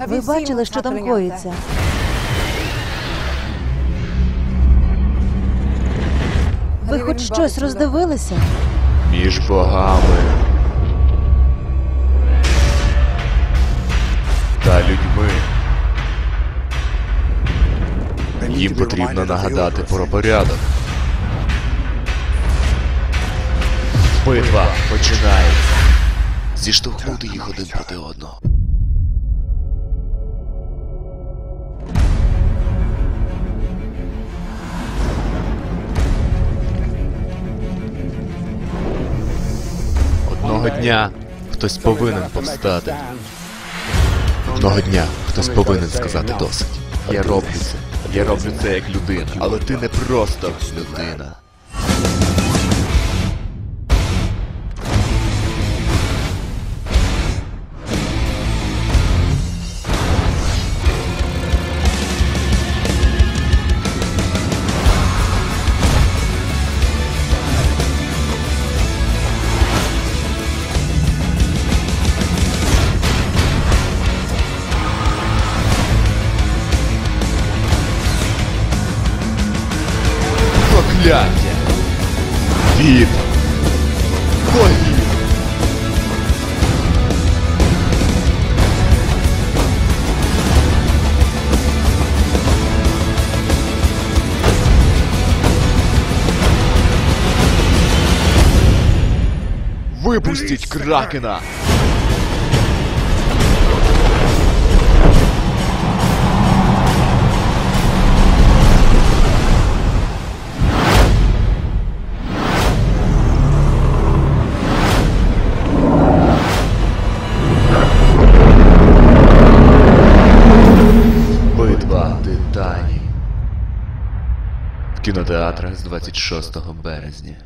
Ви бачили, що там коїться? Ви хоч щось роздивилися? Між богами та людьми. Їм потрібно нагадати про порядок. Битва починається. Зіштовхнути їх один проти одного. Одного дня хтось повинен повстати. Одного дня хтось повинен сказати досить. Я роблю це. Я роблю це як людина. Але ти не просто людина. Прокляття! Від богів! Випустіть кракена! Кінотеатрах з 26 березня.